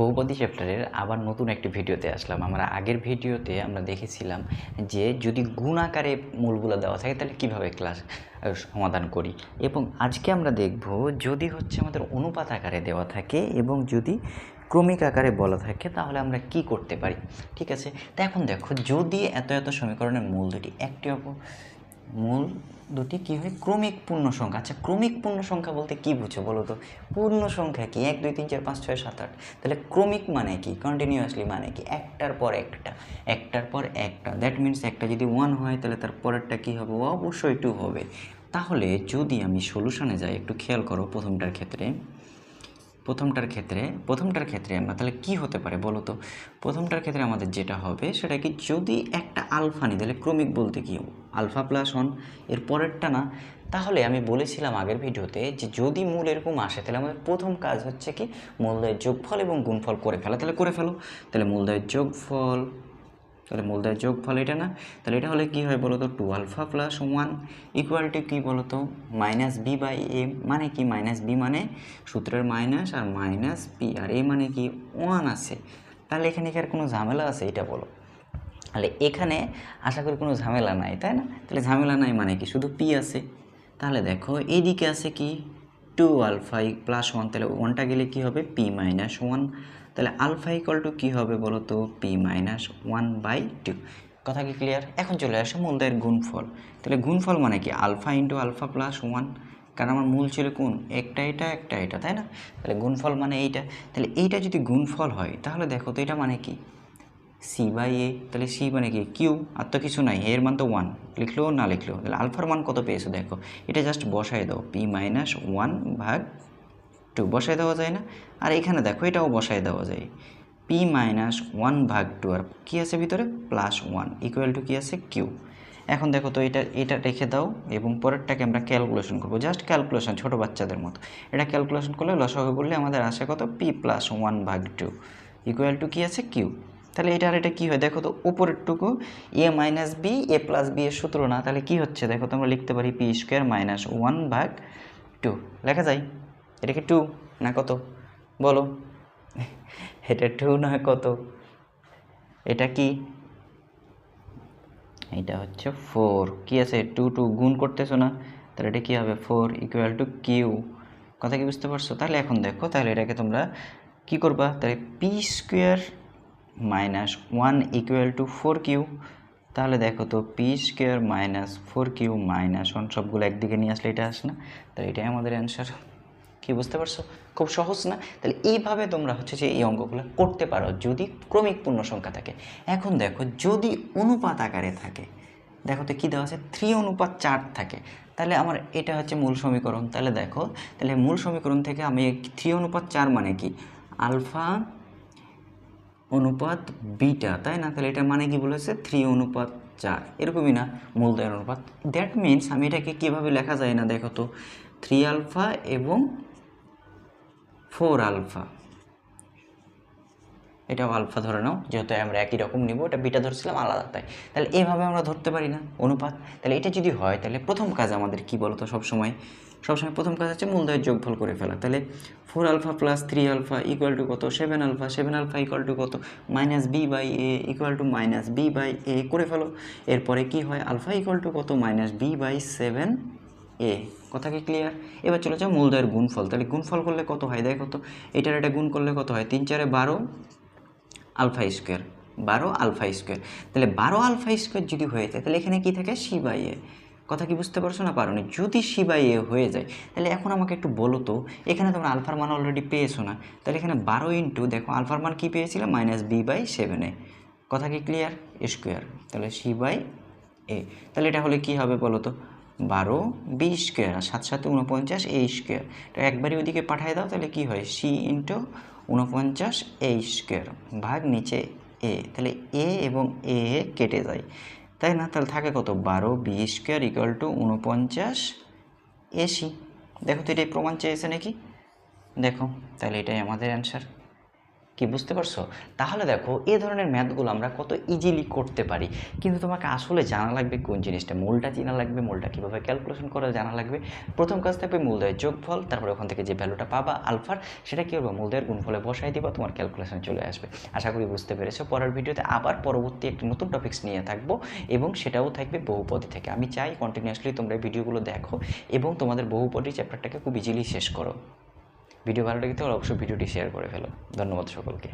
বহুপদী চ্যাপ্টারের আবার নতুন একটি ভিডিওতে আসলাম। আমরা আগের ভিডিওতে আমরা দেখেছিলাম যে যদি গুণ আকারে মূলগুলো দেওয়া থাকে, তাহলে কীভাবে ক্লাস সমাধান করি? এবং আজকে আমরা দেখব যদি হচ্ছে আমাদের অনুপাত আকারে দেওয়া থাকে এবং যদি ক্রমিক আকারে বলা থাকে, তাহলে আমরা কি করতে পারি? ঠিক আছে? তা এখন দেখো, যদি এত এত সমীকরণের মূল দুটি একটি অপর, মূল দুটি কী হয়? ক্রমিক পূর্ণ সংখ্যা। আচ্ছা ক্রমিক পূর্ণ সংখ্যা বলতে কী বুঝো বলো তো? পূর্ণ সংখ্যা কি? এক, দুই, তিন, চার, পাঁচ, ছয়, সাত, আট। তাহলে ক্রমিক মানে কি? কন্টিনিউয়াসলি মানে কি? একটার পর একটা। একটার পর একটা। দ্যাট মিন্স একটা যদি ওয়ান হয়, তাহলে তার পরেরটা কী হবে? অবশ্যই টু হবে। তাহলে যদি আমি সলিউশনে যাই, একটু খেয়াল করো প্রথমটার ক্ষেত্রে। প্রথমটার ক্ষেত্রে প্রথমটার ক্ষেত্রে আমরা, তাহলে কি হতে পারে বলো তো? প্রথমটার ক্ষেত্রে আমাদের যেটা হবে, সেটা কি যদি একটা আলফা নিই, তাহলে ক্রমিক বলতে কি? আলফা প্লাস ওয়ান, এর পরেরটা না। তাহলে আমি বলেছিলাম আগের ভিডিওতে যে যদি মূল এরকম আসে, তাহলে আমাদের প্রথম কাজ হচ্ছে কি মূলদয়ের যোগফল এবং গুণফল করে ফেলা। তাহলে করে ফেলো। তাহলে মূলদয়ের যোগফল, তাহলে মূলদয়ের যোগফল এটা না। তাহলে এটা হলে কী হয় বলো তো two alpha plus one equal to কী বলো তো মাইনাস বি বাই এ মানে কি? মাইনাস বি মানে সূত্রের মাইনাস আর মাইনাস পি আর এ মানে কি? ওয়ান আছে। তাহলে এখানে কি আর কোনো ঝামেলা আছে? এটা বলো। তাহলে এখানে আশা করি কোনো ঝামেলা নাই, তাই না? তাহলে ঝামেলা নাই মানে কি? শুধু পি আছে। তাহলে দেখো, এইদিকে আছে কি? টু আলফাই প্লাস ওয়ান তাহলে ওয়ানটা গেলে কি হবে? পি মাইনাস ওয়ান তাহলে আলফা ইকুয়াল টু কী হবে বলো তো? P minus one by two কথা কি ক্লিয়ার এখন চলে আসে মূলদের গুণফল। তাহলে গুণফল মানে কি? Alpha into alpha plus one কারণ আমার মূল ছিল কোন? একটা এটা একটা এটা, তাই না? তাহলে গুণফল মানে এইটা। তাহলে এইটা যদি গুণফল হয়, তাহলে দেখো তো এটা মানে কি? সি বাই এ তাহলে সি মানে কি? কিউ আর তো কিছু নাই এর মান তো ওয়ান লিখলেও না লিখলেও, তাহলে আলফার মান কত পেয়েছ দেখো? এটা জাস্ট বসায় দাও পি মাইনাস ওয়ান ভাগ টু বসায় দেওয়া যায় না? আর এখানে দেখো, এটাও বসায় দেওয়া যায়। পি মাইনাস ওয়ান ভাগ টু আর কী আছে ভিতরে? প্লাস ওয়ান ইকুয়াল টু কী আছে? কিউ এখন দেখো তো এটা এটা রেখে দাও, এবং পরেরটাকে আমরা ক্যালকুলেশন করব। জাস্ট ক্যালকুলেশন ছোটো বাচ্চাদের মতো। এটা ক্যালকুলেশন করলে লস লসাগু করলে আমাদের আসে কত? পি প্লাস ওয়ান ভাগ টু ইকুয়াল টু কী আছে? কিউ তাহলে এটা আর এটা কী হয়? দেখো তো উপরেরটুকু A minus B A plus B এর সূত্র না, তাহলে কী হচ্ছে? দেখো তো আমরা লিখতে পারি পি স্কোয়ার মাইনাস ওয়ান ভাগ টু লেখা যায়? এটা কি টু না কত? বলো। এটা টু না কত? এটা কি? এটা হচ্ছে ফোর কি আছে? টু টু গুণ করতেছো না? তাহলে এটা কী হবে? ফোর ইকুয়াল টু কিউ কথা কি বুঝতে পারছ? তাহলে এখন দেখো, তাহলে এটাকে তোমরা কি করবা? তাহলে P square minus one equal to four Q তাহলে দেখো তো P square minus four Q minus one সবগুলো একদিকে নিয়ে আসলে এটা আসে না। তাহলে এটাই আমাদের অ্যান্সার কি বুঝতে পারছ? খুব সহজ না? তাহলে এইভাবে তোমরা হচ্ছে যে এই অঙ্কগুলো করতে পারো যদি ক্রমিক পূর্ণ সংখ্যা থাকে। এখন দেখো যদি অনুপাত আকারে থাকে, দেখো তো কী দেওয়া আছে? থ্রি অনুপাত চার থাকে। তাহলে আমার এটা হচ্ছে মূল সমীকরণ। তাহলে দেখো, তাহলে মূল সমীকরণ থেকে আমি থ্রি অনুপাত চার মানে কি? আলফা অনুপাত বিটা, তাই না? তাহলে এটা মানে কি বলেছে? থ্রি অনুপাত চার। এরকমই না? মূলধনের অনুপাত। দ্যাট মিন্স আমি এটাকে কীভাবে লেখা যায় না, দেখো তো? থ্রি আলফা এবং ফোর আলফা এটাও আলফা ধরে নাও, যেহেতু আমরা একই রকম নিব, এটা বিটা ধরছিলাম আলাদা, তাই। তাহলে এইভাবে আমরা ধরতে পারি না, অনুপাত। তাহলে এটা যদি হয়, তাহলে প্রথম কাজ আমাদের কি বলতো সবসময়? সবসময় প্রথম কাজ হচ্ছে মূলদয়ের যোগফল করে ফেলা। তাহলে four alpha plus three alpha equal to কত? Seven alpha seven alpha equal to কত? Minus B by A equal to minus B by A করে ফেলো। এরপরে কি হয়? আলফা ইকুয়াল টু কত? Minus B by seven A কথা কি ক্লিয়ার এবার চলে যাও মূলদয়ের গুণফল। তাহলে গুণফল করলে কত হয়? দেখো তো এটার এটা গুণ করলে কত হয়? তিন চারে বারো। আলফা স্কোয়ার, বারো আলফা স্কোয়ার। তাহলে বারো আলফা স্কোয়ার যদি হয়ে যায়, তাহলে এখানে কি থাকে? C by A. কথা কি বুঝতে পারছ না পারো যদি সি বাই এ হয়ে যায়, তাহলে এখন আমাকে একটু বলো তো, এখানে তোমরা আলফার মান অলরেডি পেয়েছ না। তাহলে এখানে বারো ইন্টু দেখো আলফার মান কী পেয়েছিলাম? মাইনাস বি বাই সেভেনে কথা কি ক্লিয়ার স্কোয়ার তাহলে সি বাই এ। তাহলে এটা হলে কি হবে বলো তো? বারো বি স্কোয়ার সাত সাথে উনপঞ্চাশ এ স্কোয়ার একবারই ওদিকে পাঠিয়ে দাও, তাহলে কি হয়? সি ইন্টু উনপঞ্চাশ এ স্কোয়ার ভাগ নিচে এ তাহলে এ এবং এ কেটে যায়। তাই না? তাহলে থাকে কত? বারো বি স্কোয়ার ইকুয়াল টু উনপঞ্চাশ এসি দেখো তো এটাই প্রমাণ চেয়েছে নাকি দেখো, তাহলে এটাই আমাদের অ্যান্সার কি বুঝতে পারছ? তাহলে দেখো, এ ধরনের ম্যাথগুলো আমরা কত ইজিলি করতে পারি। কিন্তু তোমাকে আসলে জানা লাগবে কোন জিনিসটা? মূলটা চেনা লাগবে, মূলটা কীভাবে ক্যালকুলেশন করা জানা লাগবে? প্রথম কাজ থাকবে মূলদয়ের যোগফল, তারপরে ওখান থেকে যে ভ্যালুটা পাবা, আলফার, সেটা কী করবে মূলদয়ের গুণফলে বসাই দিবা, তোমার ক্যালকুলেশন চলে আসবে। আশা করি বুঝতে পেরেছ। পরের ভিডিওতে আবার পরবর্তী একটি নতুন টপিক্স নিয়ে থাকব, এবং সেটাও থাকবে বহুপদী থেকে। আমি চাই কন্টিনিউয়াসলি তোমরা ভিডিওগুলো দেখো, এবং তোমাদের বহুপদী চ্যাপ্টারটাকে খুব ইজিলি শেষ করো। ভিডিও ভালো লেগে থাকলে অবশ্যই ভিডিওটি শেয়ার করে ফেলো। ধন্যবাদ সকলকে।